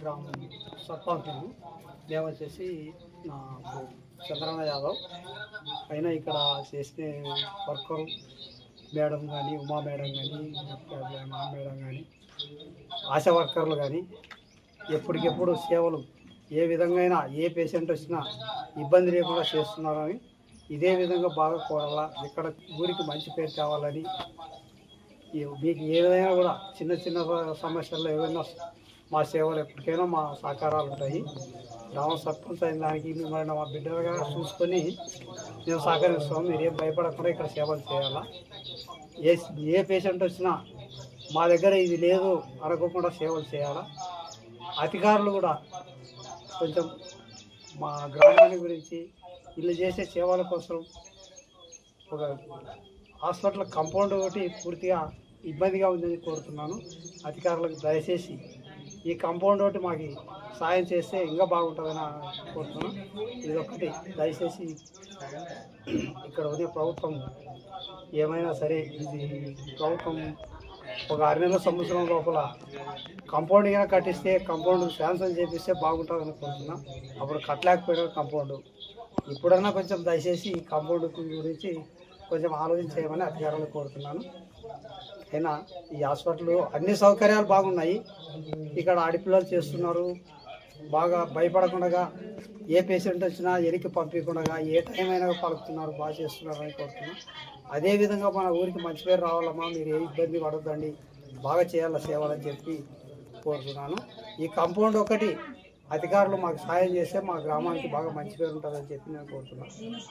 గ్రామం సర్పంచులు మేము వచ్చేసి నా చంద్రన్న యాదవ్. అయినా ఇక్కడ చేసే వర్కర్ మేడం కానీ ఉమా మేడం కానీ మా మేడం కానీ ఆశా వర్కర్లు కానీ ఎప్పటికెప్పుడు సేవలు ఏ విధంగా అయినా ఏ పేషెంట్ వచ్చినా ఇబ్బంది లేకుండా చేస్తున్నారని ఇదే విధంగా బాగా కోరాలా. ఇక్కడ ఊరికి మంచి పేరు తేవాలని మీకు మీకు ఏదైనా కూడా చిన్న చిన్న సమస్యల్లో ఏమైనా మా సేవలు ఎప్పటికైనా మా సహకారాలు ఉంటాయి. గ్రామ సర్పంచ్ అయిన దానికి మిమ్మల్ని మా బిడ్డలుగా చూసుకొని మేము సహకరిస్తాం. మీరేం ఏం భయపడకుండా ఇక్కడ సేవలు చేయాలా? ఏ ఏ పేషెంట్ వచ్చినా మా దగ్గర ఇది లేదు అనుకోకుండా సేవలు చేయాలా? అధికారులు కూడా కొంచెం మా గ్రామాన్ని గురించి వీళ్ళు చేసే సేవల కోసం ఒక హాస్పిటల్ కంపౌండ్ ఒకటి పూర్తిగా ఇబ్బందిగా ఉందని కోరుతున్నాను. అధికారులకు దయచేసి ఈ కాంపౌండ్ ఒకటి మాకు సాయం చేస్తే ఇంకా బాగుంటుందని కోరుతున్నాం ఇది ఒకటి దయచేసి ఇక్కడ ఉదయం ప్రభుత్వం ఏమైనా సరే ఇది ప్రభుత్వం ఒక ఆరు నెలల సంవత్సరం లోపల కాంపౌండ్ అయినా కట్టిస్తే కాంపౌండ్ శాంక్షన్ చేపిస్తే బాగుంటుందని అనుకుంటున్నాం అప్పుడు కట్టలేకపోయినా కాంపౌండ్ ఇప్పుడన్నా కొంచెం దయచేసి ఈ కాంపౌండ్ గురించి కొంచెం ఆలోచించేయమని అధికారులు కోరుతున్నాను. అయినా ఈ హాస్పిటల్ అన్ని సౌకర్యాలు బాగున్నాయి. ఇక్కడ ఆడపిల్లలు చేస్తున్నారు. బాగా భయపడకుండా ఏ పేషెంట్ వచ్చినా ఎరికి పంపించకుండా ఏ టైం అయినా పలుకుతున్నారు బాగా చేస్తున్నారు అని కోరుతున్నాం అదేవిధంగా మన ఊరికి మంచి పేరు రావాలమ్మా మీరు ఏ ఇబ్బంది పడొద్దండి బాగా చేయాల సేవలని చెప్పి కోరుతున్నాను. ఈ కాంపౌండ్ ఒకటి అధికారులు మాకు సాయం చేస్తే మా గ్రామానికి బాగా మంచి పేరు ఉంటుందని చెప్పి నేను కోరుతున్నాను.